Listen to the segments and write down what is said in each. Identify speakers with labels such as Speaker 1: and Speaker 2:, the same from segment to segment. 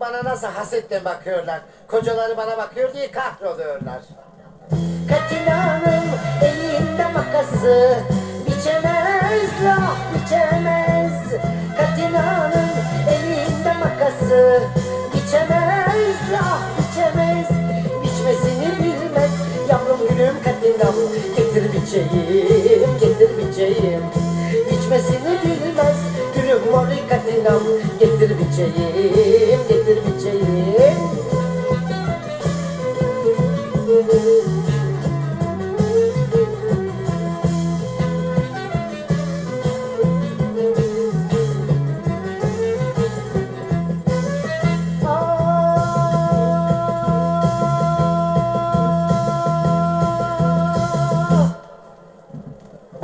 Speaker 1: bana nasıl hasetle bakıyorlar. Kocaları bana bakıyor diye kahroluyorlar. Katina'nın elinde makası biçemez ah biçemez. Katina'nın elinde makası biçemez ah biçemez. Biçmesini bilmez yavrum gülüm Katina'm getir biçeyim getir biçeyim.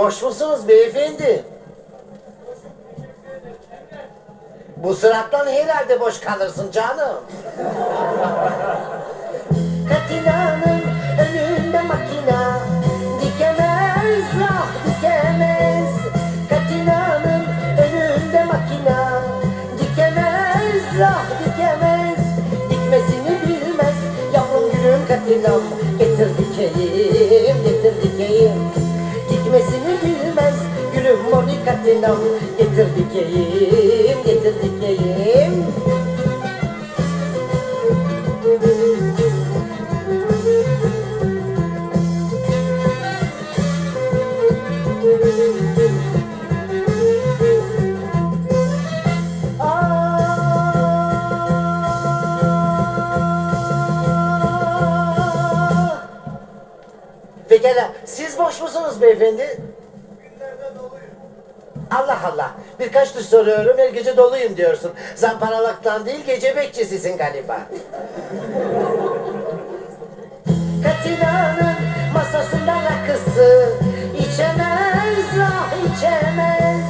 Speaker 1: Boş musunuz beyefendi? Bu sırattan herhalde boş kalırsın canım. Katina'nın önünde makina dikemez ah dikemez. Katina'nın önünde makina dikemez ah dikemez. Dikmesini bilmez yavrum gülüm Katina'm getir dikeyim Katina'm getir dikeyim getir dikeyim. Siz boş musunuz beyefendi? Allah Allah, birkaç düş soruyorum, her gece doluyum diyorsun. Zamparalıktan değil, gece bekçisisin galiba. Katina'nın masasında rakısı içemez, ah içemez.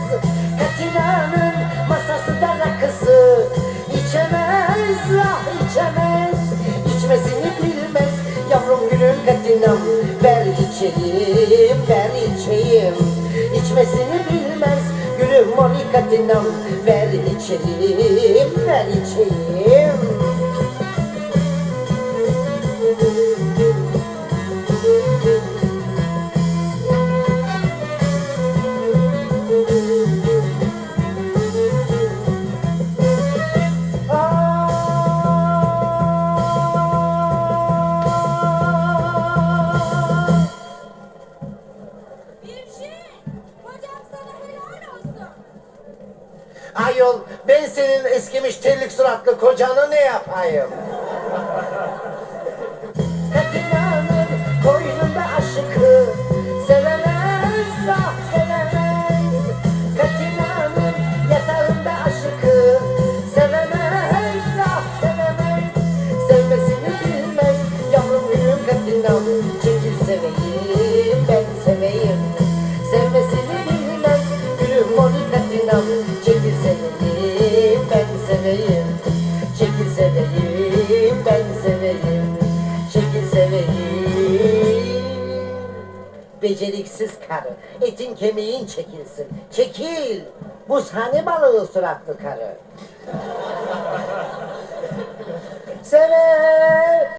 Speaker 1: Katina'nın masasında rakısı içemez, ah içemez. İçmesini bilmez yavrum gülüm Katina'm. Ver içeyim, ver içeyim. İçmesini Katina'm. Ver içeyim, ver içeyim. Ayol ben senin eskimiş terlik suratlı kocanı ne yapayım? Katina'nın koynunda aşıkı sevemez ah sevemez. Katina'nın yatağında aşıkı sevemez ah sevemez. Sevmesini bilmez yavrum gülüm Katina'm çekil seveyim ben seveyim. Sevmesini bilmez gülüm moni Katina'm çekil seveyim, ben seveyim. Çekil seveyim, ben seveyim. Çekil seveyim. Beceriksiz karı, etin kemiğin çekilsin. Çekil, Bu buzhane balığı suratlı karı. Seve